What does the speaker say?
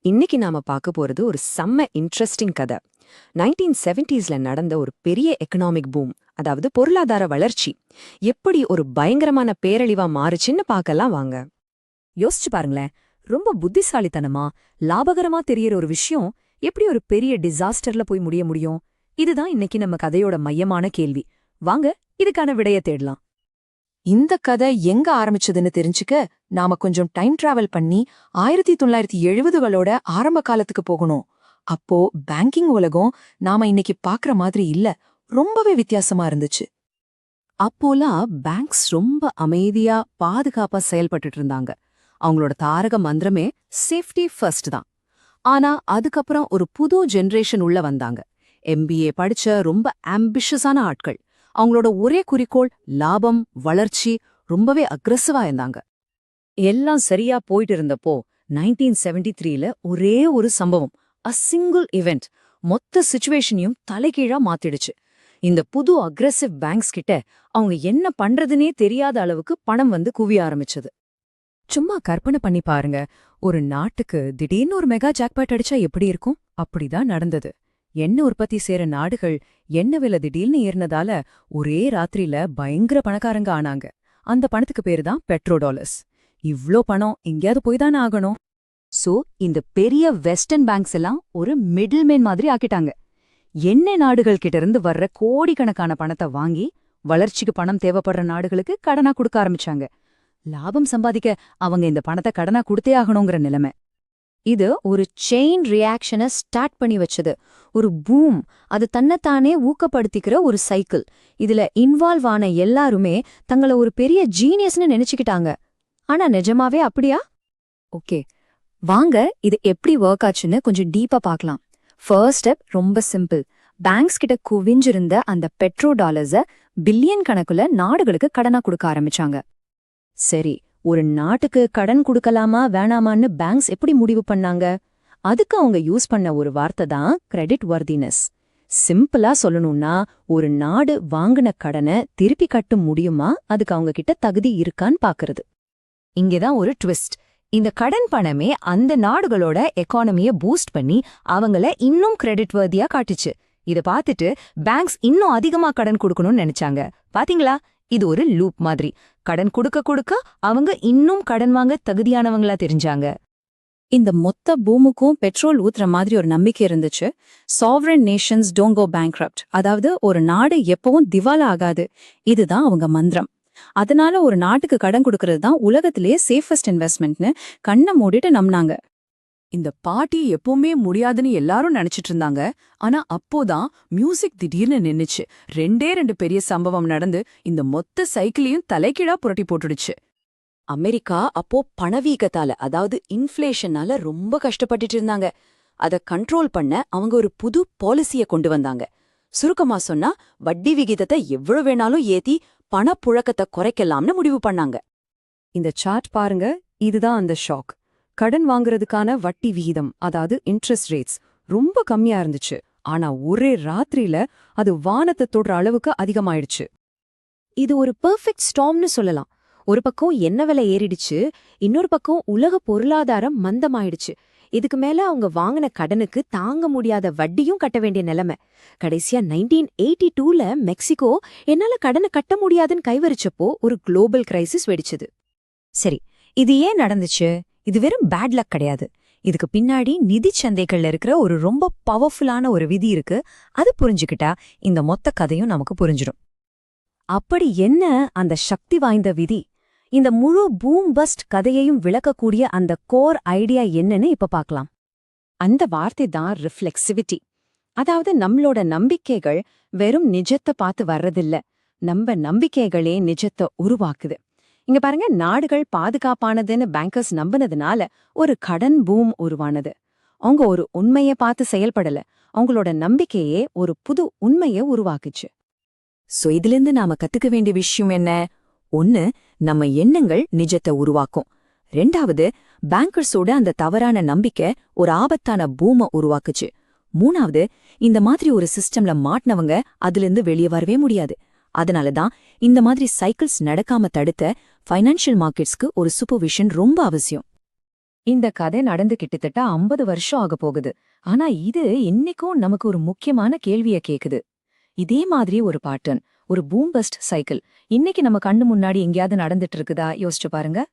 இன்னைக்கு நாம பார்க்க போறது ஒரு செம்ம இன்ட்ரெஸ்டிங் கதை. நைன்டீன் செவன்டீஸ்ல நடந்த ஒரு பெரிய எக்கனாமிக் பூம் அதாவது பொருளாதார வளர்ச்சி. எப்படி ஒரு பயங்கரமான பேரழிவா மாறுச்சுன்னு பார்க்கலாம் வாங்க. யோசிச்சு பாருங்களேன் ரொம்ப புத்திசாலித்தனமா லாபகரமா தெரியற ஒரு விஷயம் எப்படி ஒரு பெரிய டிசாஸ்டர்ல போய் முடிய முடியும்? இதுதான் இன்னைக்கு நம்ம கதையோட மையமான கேள்வி. வாங்க இதுக்கான விடைய தேடலாம். இந்த கதை எங்க ஆரம்பிச்சதுன்னு தெரிஞ்சுக்க நாம கொஞ்சம் டைம் டிராவல் பண்ணி ஆயிரத்தி தொள்ளாயிரத்தி எழுபதுகளோட ஆரம்ப காலத்துக்கு போகணும். அப்போ பேங்கிங் உலகம் நாம இன்னைக்கு பாக்குற மாதிரி இல்ல. ரொம்பவே வித்தியாசமா இருந்துச்சு. அப்போலாம் பேங்க்ஸ் ரொம்ப அமைதியா பாதுகாப்பா செயல்பட்டுட்டு இருந்தாங்க. அவங்களோட தாரக மந்திரமே சேஃப்டி ஃபர்ஸ்ட் தான். ஆனா அதுக்கப்புறம் ஒரு புது ஜெனரேஷன் உள்ள வந்தாங்க. எம்பிஏ படிச்ச ரொம்ப ஆம்பிஷஸான ஆட்கள். அவங்களோட ஒரே குறிக்கோள் லாபம் வளர்ச்சி ரொம்பவே அக்ரெசிவா இருந்தாங்க. எல்லாம் சரியா போயிட்டு இருந்தப்போ நைன்டீன் செவன்டி த்ரீல ஒரே ஒரு சம்பவம் அ சிங்கிள் இவெண்ட் மொத்த சுச்சுவேஷனையும் தலைகீழா மாத்திடுச்சு. இந்த புது அக்ரெசிவ் பேங்க்ஸ் கிட்ட அவங்க என்ன பண்றதுனே தெரியாத அளவுக்கு பணம் வந்து குவிய ஆரம்பிச்சது. சும்மா கற்பனை பண்ணி பாருங்க ஒரு நாட்டுக்கு திடீர்னு ஒரு மெகா ஜாக்பாட் அடிச்சா எப்படி இருக்கும்? அப்படிதான் நடந்தது. எண்ணெய் உற்பத்தி செய்யற நாடுகள் எண்ணெய் விலை திடீர்னு ஏறினதால ஒரே ராத்திரியில பயங்கர பணக்காரங்க ஆனாங்க. அந்த பணத்துக்கு பேரு தான் பெட்ரோடாலர்ஸ் இவ்ளோ பணம் எங்கேயாவது போய் தானே ஆகணும். சோ இந்த பெரிய வெஸ்டர்ன் பேங்க்ஸ் எல்லாம் ஒரு மிடில்மேன் மாதிரி ஆக்கிட்டாங்க. எண்ணெய் நாடுகள் கிட்ட இருந்து வர்ற கோடிக்கணக்கான பணத்தை வாங்கி வளர்ச்சிக்கு பணம் தேவைப்படுற நாடுகளுக்கு கடனா கொடுக்க ஆரம்பிச்சாங்க. லாபம் சம்பாதிக்க அவங்க இந்த பணத்தை கடனா கொடுத்தே ஆகணுங்கிற நிலைமை. இது ஒரு செயின் ரியாக்ஷனை ஸ்டார்ட் பண்ணி வச்சது. ஒரு பூம் அது தன்னைத்தானே ஊக்கப்படுத்திக்கிற ஒரு சைக்கிள் இதுல இன்வால்வ் ஆன எல்லாருமே தங்கள ஒரு பெரிய ஜீனியஸ்னு நினைச்சுக்கிட்டாங்க. ஆனா நிஜமாவே அப்படியா? ஓகே. வாங்க இது எப்படி ஒர்க் ஆச்சுன்னு கொஞ்சம் டீப்பா பார்க்கலாம். ஃபர்ஸ்ட் ஸ்டெப் ரொம்ப சிம்பிள் பேங்க்ஸ் கிட்ட குவிஞ்சிருந்த அந்த பெட்ரோ டாலர்ஸ பில்லியன் கணக்குல நாடுகளுக்கு கடனா கொடுக்க ஆரம்பிச்சாங்க. சரி ஒரு நாட்டுக்கு கடன் கொடுக்கலாமா வேணாமான்னு பேங்க்ஸ் எப்படி முடிவு பண்ணாங்க? அதுக்கு அவங்க யூஸ் பண்ண ஒரு வார்த்தை தான் கிரெடிட் வர்தினஸ் சிம்பிளா சொல்லணும்னா ஒரு நாடு வாங்கின கடனை திருப்பி கட்ட முடியுமா? அதுக்கு அவங்க கிட்ட தகுதி இருக்கான்னு பாக்குறது இங்கேதான் ஒரு ட்விஸ்ட் இந்த கடன் பணமே அந்த நாடுகளோட எக்கானமியை பூஸ்ட் பண்ணி அவங்கள இன்னும் கிரெடிட் வர்தியா காட்டுச்சு. இத பார்த்துட்டு பேங்க்ஸ் இன்னும் அதிகமா கடன் கொடுக்கணும்னு நினைச்சாங்க. பாத்தீங்களா? இது ஒரு லூப் மாதிரி. கடன் கொடுக்க கொடுக்க அவங்க இன்னும் கடன் வாங்க தகுதியானவங்களா தெரிஞ்சாங்க. இந்த மொத்த பூமுக்கும் பெட்ரோல் ஊத்துற மாதிரி ஒரு நம்பிக்கை இருந்துச்சு. சாவரன் நேஷன்ஸ் டோங்கோ கோ பேங்க்ரப்ட் அதாவது ஒரு நாடு எப்பவும் திவாலா ஆகாது. இதுதான் அவங்க மந்திரம். அதனால ஒரு நாட்டுக்கு கடன் கொடுக்கறது தான் உலகத்திலேயே சேஃபஸ்ட் இன்வெஸ்ட்மெண்ட்னு கண்ணை மூடிட்டு நம்பினாங்க இந்த பாட்டி எப்பவுமே முடியாதுன்னு எல்லாரும் நினைச்சிட்டு இருந்தாங்க. ஆனா அப்போதான் மியூசிக் திடீர்னு நின்னுச்சு. ரெண்டே ரெண்டு பெரிய சம்பவம் நடந்து இந்த மொத்த சைக்கிளையும் தலைக்கீழா புரட்டி போட்டுடுச்சு. அமெரிக்கா அப்போ பணவீக்கத்தால அதாவது இன்ஃப்ளேஷனால ரொம்ப கஷ்டப்பட்டுட்டு இருந்தாங்க. அத கண்ட்ரோல் பண்ண அவங்க ஒரு புது பாலிசிய கொண்டு வந்தாங்க. சுருக்கமா சொன்னா வட்டி விகிதத்தை எவ்வளவு வேணாலும் ஏத்தி பணப்புழக்கத்தை குறைக்கலாம்னு முடிவு பண்ணாங்க. இந்த சார்ட் பாருங்க இதுதான் அந்த ஷாக். கடன் வாங்குறதுக்கான வட்டி விகிதம் அதாவது இன்ட்ரெஸ்ட் ரேட்ஸ் ரொம்ப கம்மியா இருந்துச்சு. ஆனா ஒரே ராத்திரியில அது வானத்தை தொடுற அளவுக்கு அதிகமாயிடுச்சு. இது ஒரு பெர்ஃபெக்ட் ஸ்டாம்னு சொல்லலாம். ஒரு பக்கம் என்ன விலை ஏறிடுச்சு இன்னொரு பக்கம் உலக பொருளாதாரம் மந்தமாயிடுச்சு. இதுக்கு மேல அவங்க வாங்கின கடனுக்கு தாங்க முடியாத வட்டியும் கட்ட வேண்டிய நிலைமை. கடைசியா நைன்டீன் எயிட்டி டூல மெக்சிகோ என்னால கடனை கட்ட முடியாதுன்னு கைவரிச்சப்போ ஒரு குளோபல் கிரைசிஸ் வெடிச்சது. சரி இது ஏன் நடந்துச்சு? இது வெறும் பேட் லக் கிடையாது. இதுக்கு பின்னாடி நிதி சந்தைகள்ல இருக்கிற ஒரு ரொம்ப பவர்ஃபுல்லான ஒரு விதி இருக்கு. அது புரிஞ்சுக்கிட்டா இந்த மொத்த கதையும் நமக்கு புரிஞ்சிடும். அப்படி என்ன அந்த சக்தி வாய்ந்த விதி? இந்த முழு பூம் பஸ்ட் கதையையும் விளக்கக்கூடிய அந்த கோர் ஐடியா என்னன்னு இப்ப பார்க்கலாம் அந்த வார்த்தை தான் ரிஃப்ளெக்சிவிட்டி. அதாவது நம்மளோட நம்பிக்கைகள் வெறும் நிஜத்தை பார்த்து வர்றதில்ல. நம்ம நம்பிக்கைகளே நிஜத்தை உருவாக்குது. இங்க பாருங்க நாடுகள் பாதுகாப்பானதுன்னு பேங்கர்ஸ் நம்பினதுனால ஒரு கடன் பூம் உருவானது. அவங்க ஒரு உண்மைய பார்த்து செயல்படல. அவங்களோட நம்பிக்கையே ஒரு புது உண்மைய உருவாக்குச்சு. சோ இதிலிருந்து நாம கத்துக்க வேண்டிய விஷயம் என்ன? ஒன்னு நம்ம எண்ணங்கள் நிஜத்தை உருவாக்கும். ரெண்டாவது பேங்கர்ஸோட அந்த தவறான நம்பிக்கை ஒரு ஆபத்தான பூம உருவாக்குச்சு. மூணாவது இந்த மாதிரி ஒரு சிஸ்டம்ல மாட்டினவங்க அதிலிருந்து வெளியே வரவே முடியாது. அதனால தான் இந்த மாதிரி சைக்கிள்ஸ் நடக்காம தடுத்த ஃபைனான்ஷியல் மார்க்கெட்ஸ்க்கு ஒரு சூப்பர்விஷன் ரொம்ப அவசியம். இந்த கதை நடந்து கிட்டத்தட்ட 50 வருஷம் ஆக போகுது. ஆனா இது இன்னைக்கும் நமக்கு ஒரு முக்கியமான கேள்விய கேக்குது. இதே மாதிரி ஒரு பாட்டன் ஒரு பூம்பஸ்ட் சைக்கிள். இன்னைக்கு நம்ம கண்ணு முன்னாடி எங்கேயாவது நடந்துட்டு இருக்குதா? யோசிச்சு பாருங்க.